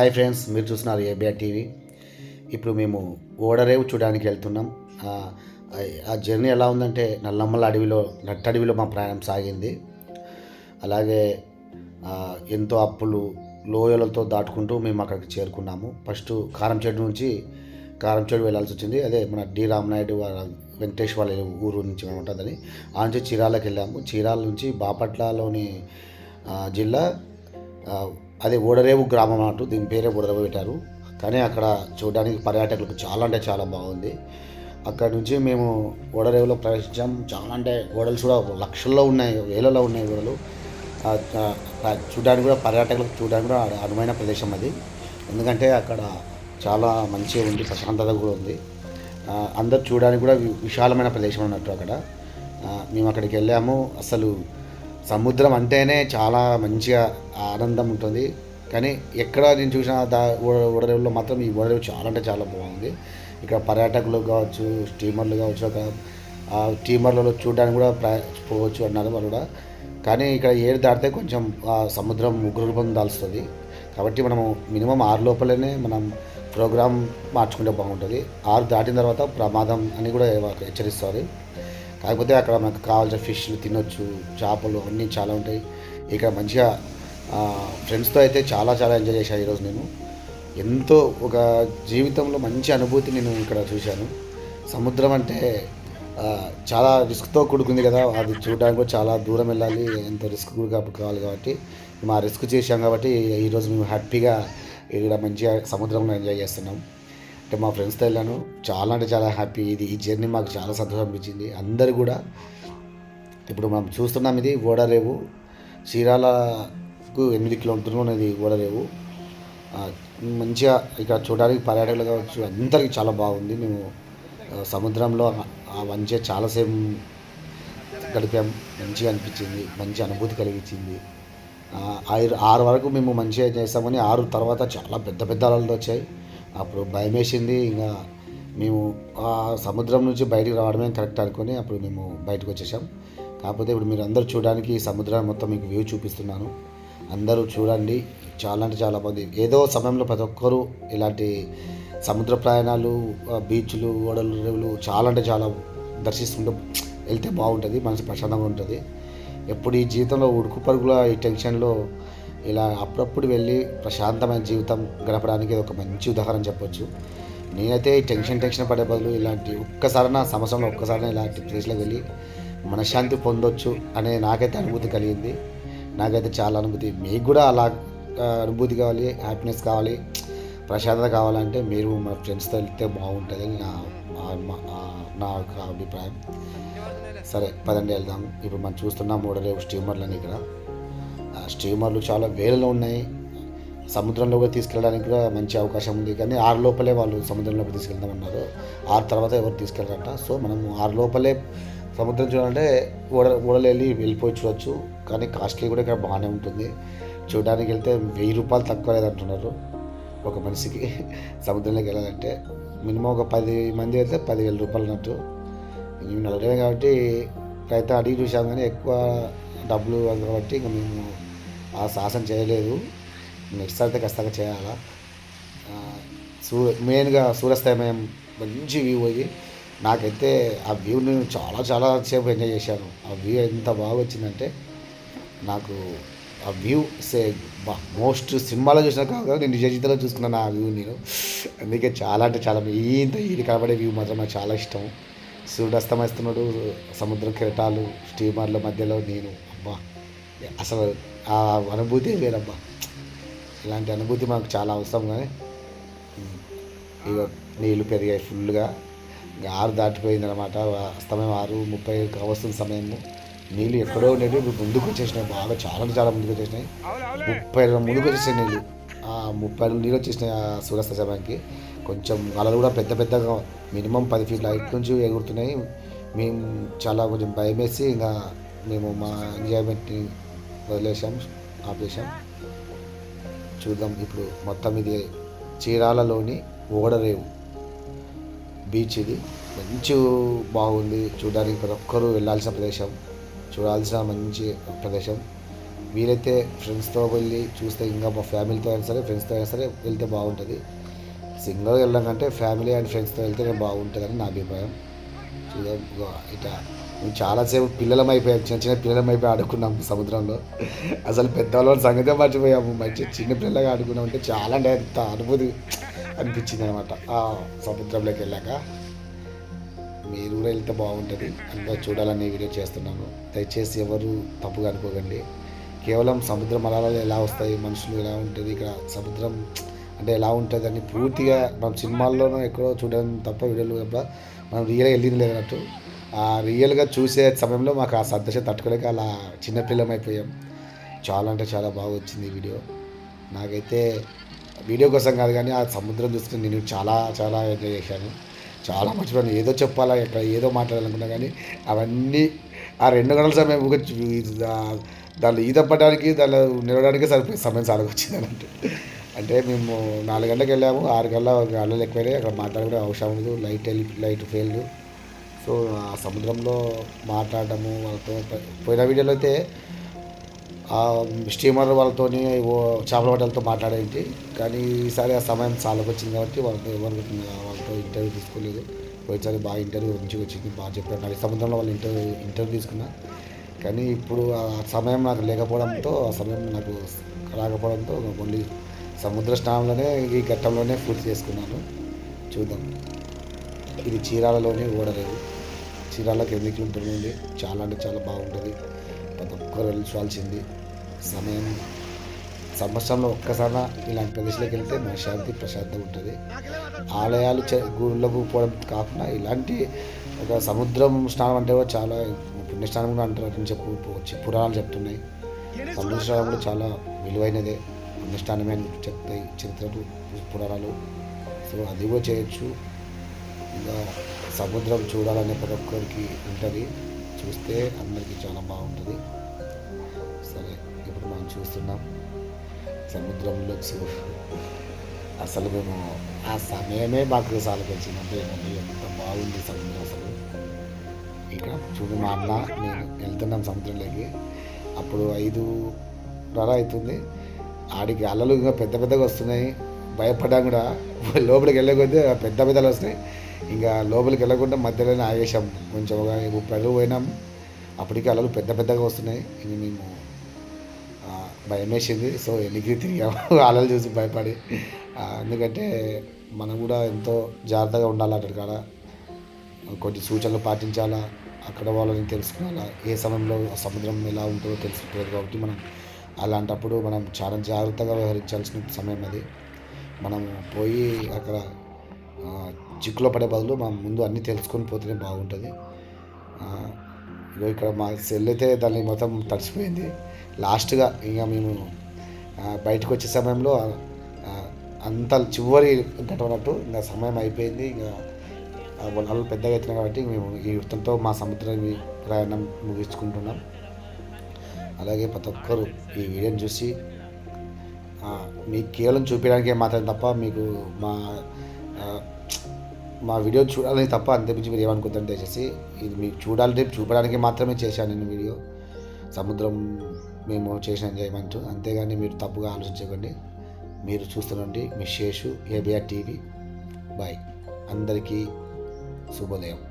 Hi friends మీరు చూస్తున్నారు ABR TV. ఇప్పుడు మేము ఓడరేవు చూడడానికి వెళ్తున్నాం. ఆ, జర్నీ ఎలా ఉందంటే నల్లమ్మల అడవిలో నట్టడవిలో మా ప్రయాణం సాగింది. అలాగే ఎంతో అప్పులు లోయలతో దాటుకుంటూ మేము అక్కడికి చేరుకున్నాము. ఫస్ట్ కారంచేడు నుంచి కారంచేడు వెళ్ళాల్సి వచ్చింది. అదే మన డి రామనాయుడు వాళ్ళ వెంకటేష్ వాళ్ళ ఊరు నుంచి మేము ఉంటుందని. ఆ నుంచి చీరాలకు వెళ్ళాము. చీరాల నుంచి బాపట్లలోని జిల్లా అది ఓడరేవు గ్రామం అన్నట్టు దీని పేరే ఓడరేవు పెట్టారు. కానీ అక్కడ చూడడానికి పర్యాటకులకు చాలా అంటే చాలా బాగుంది. అక్కడ నుంచి మేము ఓడరేవులో ప్రవేశించాం. చాలా అంటే ఓడలు కూడా లక్షల్లో ఉన్నాయి వేలలో ఉన్నాయి ఓడలు చూడడానికి కూడా పర్యాటకులకు చూడడానికి కూడా అనువైన ప్రదేశం అది. ఎందుకంటే అక్కడ చాలా మంచిగా ఉంది ప్రశాంతత కూడా ఉంది. అందరు చూడడానికి కూడా వి- విశాలమైన ప్రదేశం అన్నట్టు అక్కడ. మేము అక్కడికి వెళ్ళాము. అసలు సముద్రం అంటేనే చాలా మంచిగా ఆనందం ఉంటుంది. కానీ ఎక్కడ నేను చూసిన దా ఓడరేవులో మాత్రం ఈ ఓడరేవు చాలా అంటే చాలా బాగుంది. ఇక్కడ పర్యాటకులు కావచ్చు స్టీమర్లు కావచ్చు ఒక ఆ స్టీమర్లలో చూడడానికి కూడా ప్రయా పోవచ్చు అన్నారు వాళ్ళు కూడా. కానీ ఇక్కడ ఏడు దాటితే కొంచెం ఆ సముద్రం ముగ్గురు రూపం దాల్స్తుంది. కాబట్టి మనము మినిమం ఆరు లోపలనే మనం ప్రోగ్రామ్ మార్చుకుంటే బాగుంటుంది. ఆరు దాటిన తర్వాత ప్రమాదం అని కూడా హెచ్చరిస్తారు. కాకపోతే అక్కడ మనకు కావాల్సిన ఫిష్లు తినొచ్చు చేపలు అన్నీ చాలా ఉంటాయి. ఇక్కడ మంచిగా ఫ్రెండ్స్తో అయితే చాలా చాలా ఎంజాయ్ చేశాను ఈరోజు నేను. ఎంతో ఒక జీవితంలో మంచి అనుభూతి నేను ఇక్కడ చూశాను. సముద్రం అంటే చాలా రిస్క్తో కూడుకుంది కదా. అది చూడడానికి కూడా చాలా దూరం వెళ్ళాలి. ఎంతో రిస్క్ కావాలి కాబట్టి. మేము ఆ రిస్క్ చేసాం కాబట్టి ఈరోజు మేము హ్యాపీగా ఇక్కడ మంచిగా సముద్రంలో ఎంజాయ్ చేస్తున్నాం. అంటే మా ఫ్రెండ్స్తో వెళ్ళాను. చాలా అంటే చాలా హ్యాపీ ఇది ఈ జర్నీ మాకు చాలా సంతోషం అనిపించింది. అందరు కూడా ఇప్పుడు మనం చూస్తున్నాం ఇది ఓడరేవు. చీరాలకు ఎనిమిది కిలోమీటర్లు ఉన్నది ఓడరేవు. మంచిగా ఇక్కడ చూడడానికి పర్యాటకులు కావచ్చు అందరికీ చాలా బాగుంది. మేము సముద్రంలో ఆ మంచిగా చాలాసేపు గడిపాం. మంచిగా అనిపించింది. మంచి అనుభూతి కలిగించింది. ఆరు ఆరు వరకు మేము మంచిగా చేస్తామని ఆరు తర్వాత చాలా పెద్ద పెద్ద అలలు వచ్చాయి. అప్పుడు భయం వేసింది ఇంకా మేము ఆ సముద్రం నుంచి బయటికి రావడమే కరెక్ట్ అనుకొని అప్పుడు మేము బయటకు వచ్చేసాం. కాకపోతే ఇప్పుడు మీరు అందరూ చూడడానికి ఈ సముద్రాన్ని మొత్తం మీకు వ్యూ చూపిస్తున్నాను. అందరూ చూడండి. చాలా అంటే చాలా బాగుంది. ఏదో సమయంలో ప్రతి ఒక్కరూ ఇలాంటి సముద్ర ప్రయాణాలు బీచ్లు ఓడలు రేవులు చాలా అంటే చాలా దర్శిస్తుంటే వెళ్తే బాగుంటుంది. మనసు ప్రశాంతంగా ఉంటుంది. ఎప్పుడు ఈ జీవితంలో ఉడుకు పరుగుల ఈ టెన్షన్లో ఇలా అప్పుడప్పుడు వెళ్ళి ప్రశాంతమైన జీవితం గడపడానికి ఇది ఒక మంచి ఉదాహరణ చెప్పొచ్చు. నేనైతే టెన్షన్ టెన్షన్ పడే బదులు ఇలాంటి ఒక్కసారి నా సంవత్సరంలో ఒక్కసారి ఇలాంటి ప్లేస్లోకి వెళ్ళి మనశ్శాంతి పొందొచ్చు అనే నాకైతే అనుభూతి కలిగింది. నాకైతే చాలా అనుభూతి. మీకు కూడా అలా అనుభూతి కావాలి హ్యాపీనెస్ కావాలి ప్రశాంతత కావాలంటే మీరు మా ఫ్రెండ్స్తో వెళ్తే బాగుంటుంది అని నా నా యొక్క అభిప్రాయం. సరే పదండి వెళ్దాం. ఇప్పుడు మనం చూస్తున్నాం మూడలేవు స్టీమర్లని ఇక్కడ. స్టీమర్లు చాలా వేలలో ఉన్నాయి. సముద్రంలో కూడా తీసుకెళ్ళడానికి కూడా మంచి అవకాశం ఉంది. కానీ ఆరు లోపలే వాళ్ళు సముద్రంలోకి తీసుకెళ్దామన్నారు ఆరు తర్వాత ఎవరు తీసుకెళ్ళారంట సో మనం ఆరు లోపలే సముద్రం చూడాలంటే ఓడ ఓడలు వెళ్ళి వెళ్ళిపోయి చూడొచ్చు. కానీ కాస్ట్లీ కూడా ఇక్కడ బాగానే ఉంటుంది. చూడడానికి వెళ్తే వెయ్యి రూపాయలు తక్కువ లేదంటున్నారు. ఒక మనిషికి సముద్రంలోకి వెళ్ళాలంటే మినిమం ఒక పది మంది వెళ్తే పదివేల రూపాయలు అన్నట్టు. మేము నలభై కాబట్టి అయితే అడిగి చూసాం కానీ ఎక్కువ డబ్బులు కాబట్టి ఇంకా మేము ఆ సాహసం చేయలేదు. నెక్స్ట్ అయితే ఖచ్చితంగా చేయాలా. సూర్య సూ మెయిన్గా సూర్యాస్తమయం మంచి వ్యూ పోయి నాకైతే ఆ వ్యూ నేను చాలా చాలా సేపు ఎంజాయ్ చేశాను. ఆ వ్యూ ఎంత బాగా వచ్చిందంటే నాకు ఆ వ్యూ సే మోస్ట్ సినిమాలో చూసిన కాదు నేను నిజ జీవితంలో చూసుకున్నాను ఆ వ్యూ నేను. అందుకే చాలా అంటే చాలా ఇంత ఇది కనబడే వ్యూ మాత్రం నాకు చాలా ఇష్టం. సూర్యుడు అస్తమిస్తున్నాడు సముద్ర కిరటాలు స్టీమర్ల మధ్యలో నేను అబ్బా అసలు ఆ అనుభూతి వేరబ్బా. ఇలాంటి అనుభూతి మాకు చాలా అవసరం కానీ ఇక నీళ్ళు పెరిగాయి ఫుల్గా ఆరు దాటిపోయింది అనమాట అస్తమయం ఆరు ముప్పై వస్తున్న సమయము. నీళ్ళు ఎక్కడో ఉండేవి ఇప్పుడు ముందుకు వచ్చేసినాయి. బాగా చాలా చాలా ముందుకు వచ్చేసినాయి. ముప్పై ముందుకు వచ్చేసాయి నీళ్ళు. ఆ ముప్పై నీళ్ళు వచ్చేసినాయి ఆ సూర్యాస్త సమయానికి. కొంచెం అలలు కూడా పెద్ద పెద్దగా మినిమం పది ఫీట్ల హైట్ నుంచి ఎగురుతున్నాయి. మేము చాలా కొంచెం భయం వేసి ఇంకా మేము మా ఎంజాయ్మెంట్ని వదిలేసాం ఆపేసాం చూద్దాం ఇప్పుడు మొత్తం ఇది చీరాలలోని ఓడరేవు బీచ్ ఇది. మంచి బాగుంది. చూడడానికి ప్రతి ఒక్కరూ వెళ్ళాల్సిన ప్రదేశం. చూడాల్సిన మంచి ప్రదేశం. వీలైతే ఫ్రెండ్స్తో వెళ్ళి చూస్తే ఇంకా మా ఫ్యామిలీతో అయినా సరే ఫ్రెండ్స్తో అయినా సరే వెళ్తే బాగుంటుంది. సింగిల్ వెళ్ళడం కంటే ఫ్యామిలీ అండ్ ఫ్రెండ్స్తో వెళ్తేనే బాగుంటుందని నా అభిప్రాయం. చూద్దాం. ఇట్లా మేము చాలాసేపు పిల్లలమైపోయాం చిన్న చిన్న పిల్లలమైపోయి ఆడుకున్నాం సముద్రంలో. అసలు పెద్దవాళ్ళ సంగతే మర్చిపోయాము. మంచి చిన్న పిల్లగా ఆడుకున్నాం అంటే చాలా అంటే అంత అనుభూతి అనిపించింది అనమాట ఆ సముద్రంలోకి వెళ్ళాక మీరు కూడా వెళ్తే బాగుంటుంది. అందరూ చూడాలని వీడియో చేస్తున్నాను. దయచేసి ఎవరు తప్పుగా అనుకోకండి. కేవలం సముద్రం అలలు ఎలా వస్తాయి మనుషులు ఎలా ఉంటుంది ఇక్కడ సముద్రం అంటే ఎలా ఉంటుంది అని పూర్తిగా మనం సినిమాల్లోనూ ఎక్కడో చూడడం తప్ప వీడియోలు తప్ప మనం రియల్గా వెళ్ళింది లేదన్నట్టు రియల్గా చూసే సమయంలో మాకు ఆ సంతోష తట్టుకోలేక అలా చిన్నపిల్లం అయిపోయాం చాలా అంటే చాలా బాగా వచ్చింది ఈ వీడియో. నాకైతే వీడియో కోసం కాదు కానీ ఆ సముద్రం చూసుకుని నేను చాలా చాలా ఎంజాయ్ చేశాను. చాలా మర్చిపోయాను. ఏదో చెప్పాలా ఎక్కడ ఏదో మాట్లాడాలనుకున్నా కానీ అవన్నీ ఆ రెండు గంటల సమయం ఊగ ఈత పడడానికి దానిలో నిలవడానికి సరిపోయే సమయం సాగొచ్చింది అన్నట్టు. అంటే మేము నాలుగు గంటలకు వెళ్ళాము. ఆరు గంటల అల్లలు ఎక్కువైనాయి. అక్కడ మాట్లాడుకునే అవసరం లేదు. లైట్ లైట్ ఫెయిల్ సో ఆ సముద్రంలో మాట్లాడటము వాళ్ళతో పోయిన వీడియోలో అయితే ఆ స్టీమర్ వాళ్ళతోని ఓ చేపల పట్టలతో మాట్లాడేది. కానీ ఈసారి ఆ సమయం చాలా వచ్చింది కాబట్టి వాళ్ళతో ఎవరు వాళ్ళతో ఇంటర్వ్యూ తీసుకోలేదు. పోయినసారి బాగా ఇంటర్వ్యూ మంచిగా వచ్చింది బాగా చెప్పారు. నాకు సముద్రంలో వాళ్ళు ఇంటర్వ్యూ ఇంటర్వ్యూ తీసుకున్నా. కానీ ఇప్పుడు ఆ సమయం నాకు లేకపోవడంతో ఆ సమయం నాకు రాకపోవడంతో ఓన్లీ సముద్ర స్నానంలోనే ఈ ఘట్టంలోనే పూర్తి చేసుకున్నాను. చూద్దాం. ఇది చీరాలలోనే ఓడరేవు చీరాలకు ఎనిమిది కిలోమీటర్లు ఉంది చాలా అంటే చాలా బాగుంటుంది. ప్రతి ఒక్కరు వెళ్ళాల్సింది. సమయం సంవత్సరంలో ఒక్కసారి ఇలాంటి ప్రదేశాలకు వెళ్తే మన శాంతి ప్రశాంతంగా ఉంటుంది. ఆలయాలు గుళ్ళకు పోవడం కాకుండా ఇలాంటి ఒక సముద్రం స్నానం అంటే కూడా చాలా పుణ్యస్నానం కూడా అంటారు అని చెప్పు వచ్చి పురాణాలు చెప్తున్నాయి. సముద్ర స్నానం కూడా చాలా విలువైనదే. పుణ్యస్నానమే అని చెప్తాయి చరిత్రలు పురాణాలు. సో అది కూడా చేయొచ్చు. సముద్రం చూడాలనే ప్రతి ఒక్కరికి ఉంటుంది. చూస్తే అందరికీ చాలా బాగుంటుంది. సరే ఇప్పుడు మనం చూస్తున్నాం సముద్రంలో చూ అసలు మేము ఆ సమయమే మాకు సాలకొచ్చిందంటే ఎంత బాగుంది సముద్రం అసలు. ఇక్కడ చూడు మా అన్న నేను వెళ్తున్నాం సముద్రంలోకి. అప్పుడు ఐదు రర అవుతుంది. ఆడికి అలలు ఇంకా పెద్ద పెద్దగా వస్తున్నాయి. భయపడ్డా కూడా. లోపలికి వెళ్ళకొద్ది పెద్ద పెద్దలు వస్తున్నాయి. ఇంకా లోపలికి వెళ్ళకుండా మధ్యలోనే ఆగేశాం. కొంచెం ఒక ముప్పై అడుగు పోయినాం. అప్పటికే అలలు పెద్ద పెద్దగా వస్తున్నాయి. ఇంక మేము భయం వేసింది సో ఎన్నికి తిరిగాము అలలు చూసి భయపడి. ఎందుకంటే మనం కూడా ఎంతో జాగ్రత్తగా ఉండాలి అక్కడ కాడ. కొన్ని సూచనలు పాటించాలా? అక్కడ వాళ్ళని తెలుసుకోవాలా? ఏ సమయంలో సముద్రం ఎలా ఉంటుందో తెలుసుకుంటుంది కాబట్టి మనం అలాంటప్పుడు మనం చాలా జాగ్రత్తగా వ్యవహరించాల్సిన సమయం అది. మనం పోయి అక్కడ చిక్కులో పడే బదులు మనం ముందు అన్నీ తెలుసుకొని పోతేనే బాగుంటుంది. ఇగో ఇక్కడ మా సెల్ అయితే దాన్ని మొత్తం తడిసిపోయింది. లాస్ట్గా ఇంకా మేము బయటకు వచ్చే సమయంలో అంత చివరి గటవనట్టు ఇంకా సమయం అయిపోయింది. ఇంకా వాళ్ళు పెద్దగా అవుతున్నాయి కాబట్టి మేము ఈ వృత్తంతో మా సముద్రం ప్రయాణం ముగించుకుంటున్నాం. అలాగే ప్రతి ఒక్కరు ఈ వీడియోని చూసి మీకు కేవలం చూపించడానికే మాత్రం తప్ప మీకు మా మా వీడియో చూడాలని తప్ప అంతేమించి మీరు ఏమనుకుంటారు దయచేసి ఇది మీకు చూడాలంటే చూపడానికి మాత్రమే చేశాను నేను వీడియో. సముద్రం మేము చేసిన ఎంజాయ్మెంట్. అంతేగాని మీరు తప్పుగా ఆలోచించకండి. మీరు చూస్తున్నండి మీ శేషు ఏబిఆర్ టీవీ. బాయ్. అందరికీ శుభోదయం.